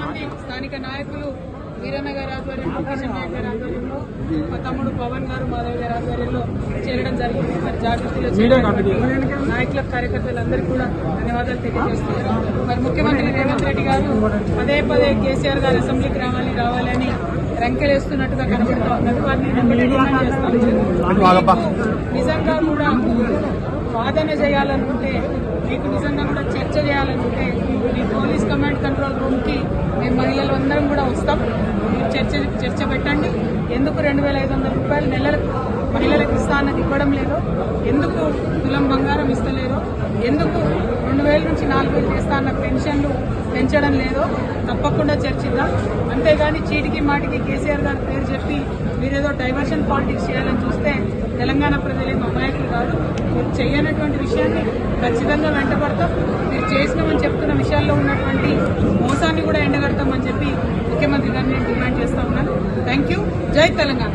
మంది స్థానిక నాయకులు వీరన్న గారి ఆధ్వర్యంలో కిషన్ నాయక్ గారి ఆధ్వర్యంలో మా తమ్ముడు పవన్ గారు మాధవ్ గారి ఆధ్వర్యంలో చేరడం జరిగింది. మరి జాగృతిలో చేరిన నాయకులకు కార్యకర్తలందరికీ కూడా ధన్యవాదాలు తెలియజేస్తున్నారు. మరి ముఖ్యమంత్రి రేవంత్ రెడ్డి గారు పదే పదే కేసీఆర్ గారు అసెంబ్లీకి రావాలి రావాలి అని రంకెలేస్తున్నట్టుగా కనబడుతూ ఉన్నది. వారిని నేను ఒకటే డిమాండ్ చేస్తాను నిజంగా కూడా వాదన చేయాలనుకుంటే మీకు నిజంగా కూడా చర్చ చేయాలనుకుంటే గవర్నమెంట్ కంట్రోల్ రూమ్కి మేము మహిళలు అందరం కూడా వస్తాం. మీరు చర్చ చర్చ పెట్టండి. ఎందుకు రెండు వేల ఐదు వందల రూపాయలు నెలలకు మహిళలకు ఇస్తానది ఇవ్వడం లేదో. ఎందుకు తులం బంగారం ఇస్తలేదో ఎందుకు రెండు వేల నుంచి నాలుగు వేలు చేస్తా అన్న పెన్షన్లు పెంచడం లేదో? తప్పకుండా చర్చిద్దాం. అంతేగాని చీటికి మాటికి కేసీఆర్ గారి పేరు చెప్పి మీరేదో డైవర్షన్ పాలిటిక్స్ చేయాలని చూస్తే తెలంగాణ ప్రజలేం అమాయకులు కాదు. మీరు చేయనటువంటి విషయాన్ని ఖచ్చితంగా వెంటబడతాం. మీరు చేసినామని చెప్తున్న విషయాలు మోసాన్ని కూడా ఎండగడతామని చెప్పి ముఖ్యమంత్రి గారిని డిమాండ్ చేస్తా ఉన్నాను థ్యాంక్ యూ జై తెలంగాణ.